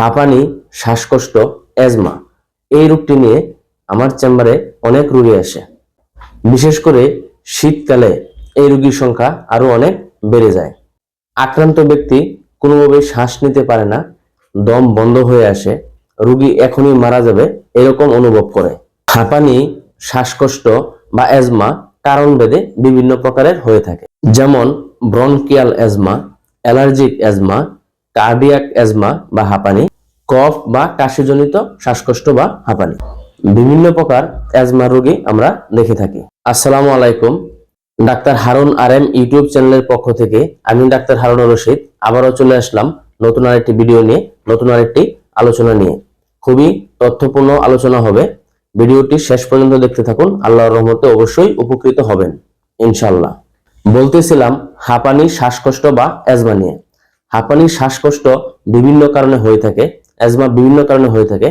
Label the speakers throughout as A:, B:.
A: হাঁপানি, শ্বাসকষ্ট অ্যাজমা এই রোগটি নিয়ে আমার চেম্বারে অনেক রুগী আসে। বিশেষ করে শীতকালে এই রোগীর সংখ্যা আরও অনেক বেড়ে যায়। আক্রান্ত ব্যক্তি কোনোভাবে শ্বাস নিতে পারে না, দম বন্ধ হয়ে আসে, রুগী এখনই মারা যাবে এরকম অনুভব করে। হাঁপানি, শ্বাসকষ্ট বা অ্যাজমা কারণ ভেদে বিভিন্ন প্রকারের হয়ে থাকে। যেমন bronchial asthma allergic asthma cardiac asthma বা হাঁপানি, কফ বা কাশিজনিত শ্বাসকষ্ট বা হাঁপানি। বিভিন্ন প্রকার অ্যাজমা রোগী আমরা দেখে থাকি। আসসালামু আলাইকুম। Doctor Harun R M YouTube চ্যানেলের পক্ষ থেকে আমি ডাক্তার হারুন রশিদ আবারও চলে আসলাম নতুন আরেকটি ভিডিও নিয়ে, নতুন আরেকটি আলোচনা নিয়ে। খুবই তথ্যপূর্ণ আলোচনা হবে। ভিডিওটি শেষ পর্যন্ত দেখতে থাকুন, আল্লাহর রহমতে অবশ্যই উপকৃত হবেন ইনশাল্লাহ বলতেছিলাম, হাঁপানি, শ্বাসকষ্ট বা অ্যাজমা নিয়ে। হাঁপানি, শ্বাসকষ্ট বিভিন্ন কারণে হয়ে থাকে অ্যাজমা বিভিন্ন কারণে হয়ে থাকে।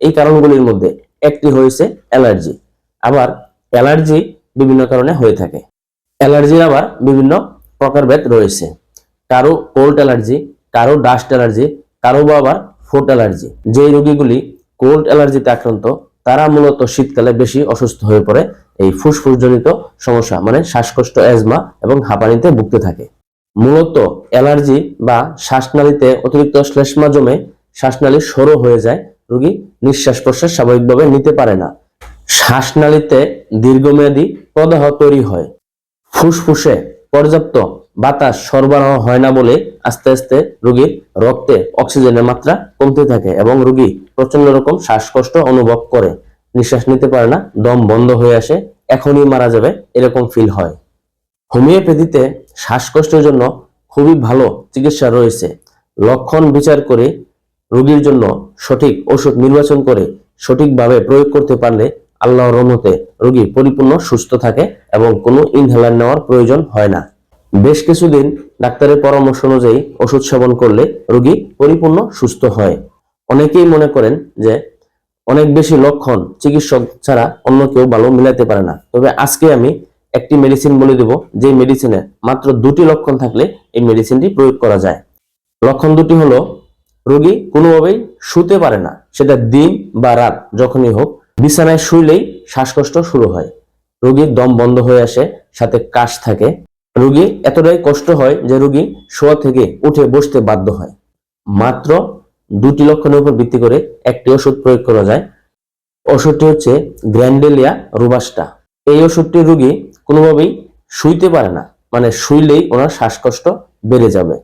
A: এই কারণগুলির মধ্যে একটি হয়েছে অ্যালার্জি। আবার অ্যালার্জি বিভিন্ন কারণে হয়ে থাকে। অ্যালার্জির আবার বিভিন্ন প্রকারভেদ রয়েছে। কারও কোল্ড অ্যালার্জি কারও ডাস্ট অ্যালার্জি কারও বা আবার ফুড অ্যালার্জি যে রোগীগুলি কোল্ড অ্যালার্জিতে আক্রান্ত, তারা মূলত শীতকালে বেশি অসুস্থ হয়ে পড়ে। এই ফুসফুসজনিত সমস্যা মানে শ্বাসকষ্ট অ্যাজমা এবং হাঁপানিতে ভুগতে থাকে। মূলত অ্যালার্জি বা শ্বাসনালীতে অতিরিক্ত শ্লেষ্মা জমে শ্বাসনালী সরু হয়ে যায়, রোগী নিঃশ্বাস প্রশ্বাস স্বাভাবিকভাবে নিতে পারে না। শ্বাসনালীতে দীর্ঘমেয়াদী প্রদাহ তৈরি হয়। ফুসফুসে পর্যাপ্ত বাতাস সরবরাহ হয় না বলে আস্তে আস্তে রোগীর রক্তে অক্সিজেনের মাত্রা কমতে থাকে এবং রোগী প্রচণ্ড রকম শ্বাসকষ্ট অনুভব করে। নিঃশ্বাস নিতে পারে না, দম বন্ধ হয়ে আসে, এখনই মারা যাবে, এরকম ফিল হয়। হোমিওপ্যাথিতে শ্বাসকষ্টের জন্য খুবই ভালো চিকিৎসা রয়েছে। লক্ষণ বিচার করে রোগীর জন্য সঠিক ওষুধ নির্বাচন করে সঠিকভাবে প্রয়োগ করতে পারলে আল্লাহর রহমতে রোগী পরিপূর্ণ, সুস্থ থাকে এবং কোনো ইনহেলার নেওয়ার প্রয়োজন হয় না। বেশ কিছুদিন ডাক্তারের পরামর্শ অনুযায়ী ওষুধ সেবন করলে রোগী পরিপূর্ণ, সুস্থ হয়। অনেকেই মনে করেন যে অনেক বেশি লক্ষণ চিকিৎসক ছাড়া অন্য কেউ ভালো মিলাতে পারে না। তবে আজকে আমি একটি মেডিসিন বলে দেব যে মেডিসিনে মাত্র দুটি লক্ষণ থাকলে এই মেডিসিনটি প্রয়োগ করা যায়। লক্ষণ দুটি হলো, রোগী কোনোভাবেই শুতে পারে না, সেটা দিন বা রাত যখনই হোক, বিছানায় শুইলেই শ্বাসকষ্ট শুরু হয়। রোগীর দম বন্ধ হয়ে আসে, সাথে কাশ থাকে। রোগী এতটাই কষ্ট হয় যে রোগী শোয়া থেকে উঠে বসতে বাধ্য হয়। মাত্র দুটি লক্ষণের উপর ভিত্তি করে একটি ওষুধ প্রয়োগ করা যায়। ওষুধটি হচ্ছে গ্র্যান্ডেলিয়া রুবাস্টা এই ওষুধটি রোগী কোনোভাবেই শুইতে পারে না। মানে শুইলেই ওনার শ্বাসকষ্ট বেড়ে যাবে।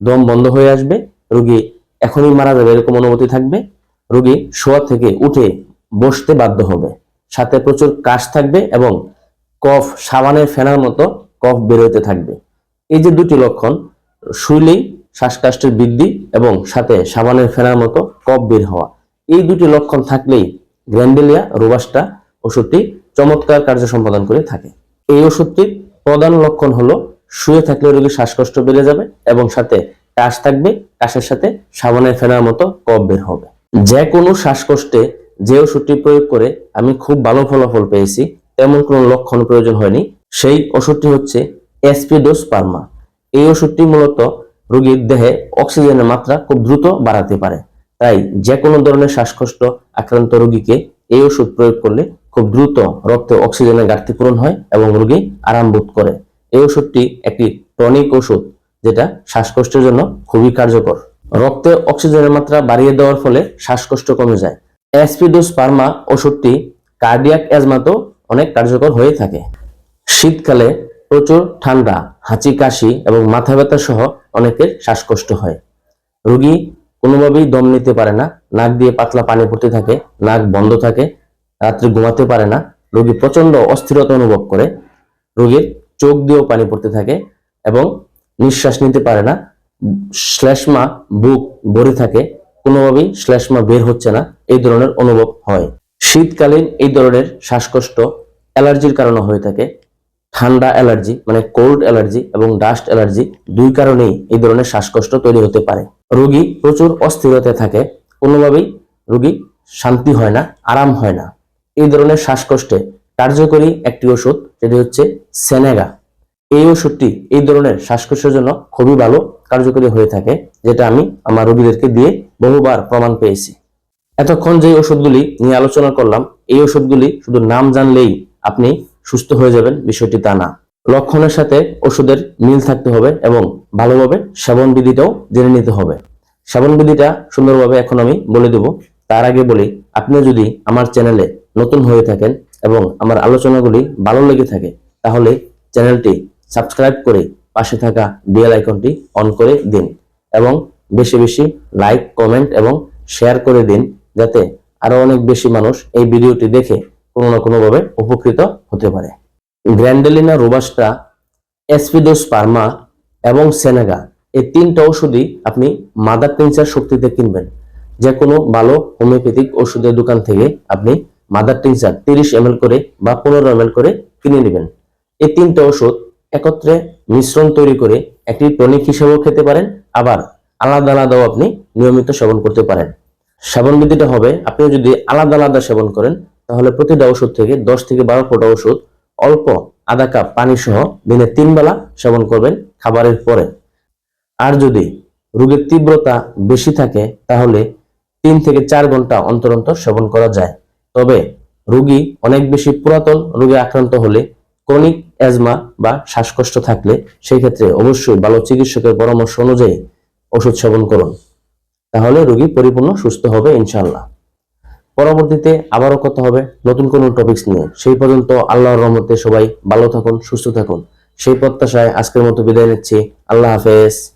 A: দম বন্ধ হয়ে আসবে। রোগী এখনই মারা যাবে এরকম অনুভূতি থাকবে। রোগী শোয়া থেকে উঠে বসতে বাধ্য হবে। সাথে প্রচুর কাশ থাকবে এবং কফ সাবানের ফেনার মতো কফ বেরোতে থাকবে। এই যে দুটি লক্ষণ, শুইলেই শ্বাসকষ্টের বৃদ্ধি এবং সাথে সাবানের ফেনার মতো কফ বের হওয়া। এই দুটি লক্ষণ থাকলেই গ্র্যান্ডেলিয়া, রোবাস্টা ওষুধটি চমৎকার কার্য সম্পাদন করে থাকে। এই ওষুধটির প্রধান লক্ষণ হলো শুয়ে থাকলে রোগীর শ্বাসকষ্ট বেড়ে যাবে এবং সাথে কাশ থাকবে, কাশের সাথে সাবানের ফেনার মতো কফ বের হবে। যে কোনো শ্বাসকষ্টে যে ওষুধটি প্রয়োগ করে আমি খুব ভালো ফলাফল পেয়েছি, তেমন কোনো লক্ষণ প্রয়োজন হয়নি। সেই ওষুধটি হচ্ছে এসপিডোস পার্মা এই ওষুধটি মূলত রোগীর দেহে অক্সিজেনের মাত্রা খুব দ্রুত বাড়াতে পারে। তাই যে কোনো ধরনের শ্বাসকষ্ট আক্রান্ত রোগীকে এই ওষুধ প্রয়োগ করলে খুব দ্রুত রক্তে অক্সিজেনের ঘাটতি পূরণ হয় এবং রোগী আরাম বোধ করে। এই ওষুধটি একটি টনিক ওষুধ, যেটা শ্বাসকষ্টের জন্য খুবই কার্যকর। রক্তে অক্সিজেনের মাত্রা বাড়িয়ে দেওয়ার ফলে শ্বাসকষ্ট কমে যায়। অ্যাসপিডোস পার্মা ওষুধটি কার্ডিয়াক অ্যাজমাতেও অনেক কার্যকর হয়ে থাকে। শীতকালে প্রচুর ঠান্ডা, হাঁচি, কাশি এবং মাথা ব্যথা সহ অনেকের শ্বাসকষ্ট হয়। রোগী কোনোভাবেই দম নিতে পারে না, নাক দিয়ে পাতলা পানি পড়তে থাকে, নাক বন্ধ থাকে রাত্রে ঘুমাতে পারে না। রোগী প্রচণ্ড অস্থিরতা অনুভব করে। রোগীর চোখ দিয়েও পানি পড়তে থাকে এবং নিঃশ্বাস নিতে পারে না। শ্লেষ্মা বুক ভরে থাকে। কোনোভাবেই শ্লেষ্মা বের হচ্ছে না। এই ধরনের অনুভব হয়। শীতকালীন এই ধরনের শ্বাসকষ্ট অ্যালার্জির কারণে হয়ে থাকে। ঠান্ডা অ্যালার্জি মানে কোল্ড অ্যালার্জি এবং ডাস্ট অ্যালার্জি দুই কারণেই এই ধরনের শ্বাসকষ্ট তৈরি হতে পারে। রোগী প্রচুর অস্থিরতায় থাকে। কোনোভাবেই রোগী শান্তি হয় না, আরাম হয় না। এই ধরনের শ্বাসকষ্টে কার্যকরী একটি ওষুধ যেটি হচ্ছে সেনেগা। এই ওষুধটি, এই ধরনের শ্বাসকষ্টের জন্য খুবই ভালো কার্যকরী হয়ে থাকে, যেটা আমি আমার রোগীদেরকে দিয়ে বহুবার প্রমাণ পেয়েছি। এতক্ষণ যে ওষুধগুলি নিয়ে আলোচনা করলাম, এই ওষুধগুলি শুধু নাম জানলেই আপনি সুস্থ হয়ে যাবেন, বিষয়টি তা না। লক্ষণের সাথে ওষুধের মিল থাকতে হবে এবং ভালোভাবে সেবন বিধিটাও জেনে নিতে হবে। সেবন বিধিটা সুন্দরভাবে এখন আমি বলে দেব। তার আগে বলি আপনি যদি আমার চ্যানেলে নতুন হয়ে থাকেন এবং আমার আলোচনাগুলি ভালো লেগে থাকে, তাহলে চ্যানেলটি সাবস্ক্রাইব করে পাশে থাকা বেল আইকনটি অন করে দিন এবং বেশি বেশি লাইক, কমেন্ট এবং শেয়ার করে দিন যাতে আরও অনেক বেশি মানুষ এই ভিডিওটি দেখে কোনো না কোনোভাবে উপকৃত হতে পারে। গ্র্যান্ডেলিনা রোবাস্টা এসপিডোস পার্মা এবং সেনেগা, এই তিনটা ওষুধই আপনি মাদার টিনচার শক্তিতে কিনবেন। যে কোনো ভালো হোমিওপ্যাথিক ওষুধের দোকান থেকে আপনি মাদার টিনচার তিরিশ এম করে বা পনেরো এম করে কিনে নেবেন। এই তিনটা ওষুধ একত্রে মিশ্রণ তৈরি করে একটি টনিক হিসেবেও খেতে পারেন, আবার আলাদা আলাদাও আপনি নিয়মিত সেবন করতে পারেন। সেবন বিধিটা হবে, আপনি যদি আলাদা আলাদা সেবন করেন, তাহলে প্রতিটা ওষুধ থেকে দশ থেকে বারো ফোঁটা ওষুধ অল্প আধা কাপ পানি সহ দিনে তিন বেলা সেবন করবেন খাবারের পরে। আর যদি রোগের তীব্রতা বেশি থাকে, তাহলে তিন থেকে চার ঘণ্টা অন্তর অন্তর সেবন করা যায়। তবে রোগী অনেক বেশি পুরাতন, রোগে আক্রান্ত হলে ক্রনিক অ্যাজমা বা শ্বাসকষ্ট থাকলে সেই ক্ষেত্রে অবশ্যই ভালো চিকিৎসকের পরামর্শ অনুযায়ী ওষুধ সেবন করুন। তাহলে রোগী পরিপূর্ণ সুস্থ হবে ইনশাআল্লাহ। পরবর্তীতে আবারও কথা হবে নতুন কোনো টপিকস নিয়ে। সেই পর্যন্ত আল্লাহর রহমতে সবাই ভালো থাকুন, সুস্থ থাকুন। সেই প্রত্যাশায় আজকের মতো বিদায় নিচ্ছি। আল্লাহ হাফেজ।